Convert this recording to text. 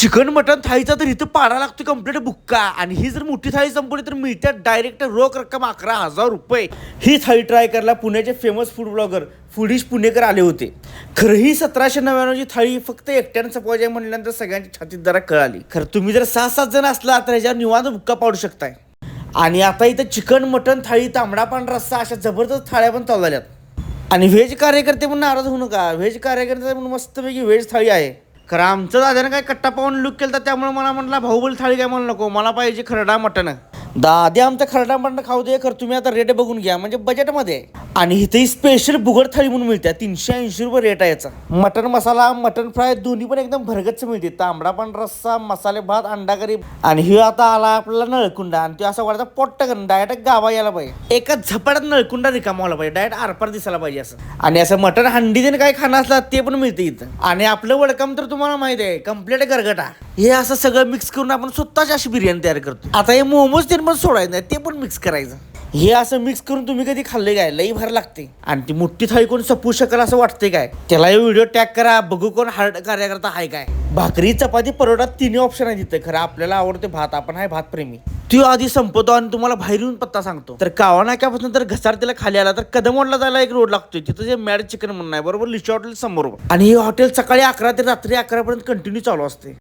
Chicken mutton थाळीचा तर इथं पारा लागतो कंप्लीट बुक्का. आणि ही जर मोठी थाळी संपवली तर मिळतात डायरेक्ट रोख रक्कम अकरा हजार रुपये. ही थाळी ट्राय करायला पुण्याचे famous food blogger foodish Punekar आले होते. खरं ही सतराशे नव्याण्णवची थाळी फक्त एकट्यानं संपवायची म्हणल्यानंतर सगळ्यांची छातीत जरा कळाली. खरं तुम्ही जर सहा सात जण असला तर ह्याच्यावर निवांत बुक्का पाडू शकताय. आणि आता इथं चिकन मटन थाळी तांबडा पांढरा रस्सा अशा जबरदस्त थाळ्या पण चालू झाल्यात. आणि व्हेज कार्यकर्ते म्हणून नाराज होऊ नका. व्हेज कार्यकर्ते म्हणून मस्तपैकी व्हेज थाळी आहे. खरं आमचं दादानं काय कट्टा पाहून लुक केलं तर त्यामुळे मला म्हटलं भाऊबल थाळी काय म्हणू नको मला पाहिजे खरडा मटण. दादी आमचं खरडा मटण खाऊ दे खरं तुम्ही आता रेट बघून घ्या म्हणजे बजेटमध्ये आणि इथेही स्पेशल बुगड थाळी म्हणून मिळते. तीनशे ऐंशी रुपये रेट आहे याचा. मटन मसाला मटन फ्राय दोन्ही पण एकदम भरगच्च मिळते. तांबडा पण रस्सा मसाले भात अंडा करी. आणि हे आता आला आपल्याला नळकुंडा आणि ते असं वाटतं पोट्ट करून डायरेक्ट गावा यायला पाहिजे. एका झपाट्यात नळकुंडा रिकामा व्हायला पाहिजे. डायरेक्ट आरपार दिसायला पाहिजे असं. आणि असं मटन हंडी देणं काय खाणं असलं ते पण मिळते इथं. आणि आपलं वडकम तर तुम्हाला माहिती आहे. कंप्लीट गरगटा. हे असं सगळं मिक्स करून आपण स्वतःची अशी बिर्याणी तयार करतो आता हे मोमोज ते पण सोडायचं नाही ते पण मिक्स करायचं. हे असं मिक्स करून तुम्ही कधी खाल्ले काय? लई भर लागते. आणि ती मोठी थाळी कोण सपू शकेल असं वाटते काय? त्याला व्हिडिओ टॅग करा बघू कोण हार्ड कार्यकर्ता आहे काय. भाकरी चपाती परोटा तिन्ही ऑप्शन आहे तिथे खरं आपल्याला आवडते भात आपण आहे भात प्रेमी तो आधी संपवतो आणि तुम्हाला बाहेर येऊन पत्ता सांगतो. तर कावा नाक्यापासून तर घसारतीला खाली आला तर कदमोडला जायला एक रोड लागतोय. तिथं जे मॅड चिकन म्हणून आहे बरोबर? लिशा हॉटेल समोर. आणि हे हॉटेल सकाळी अकरा ते रात्री अकरा पर्यंत कंटिन्यू चालू असते.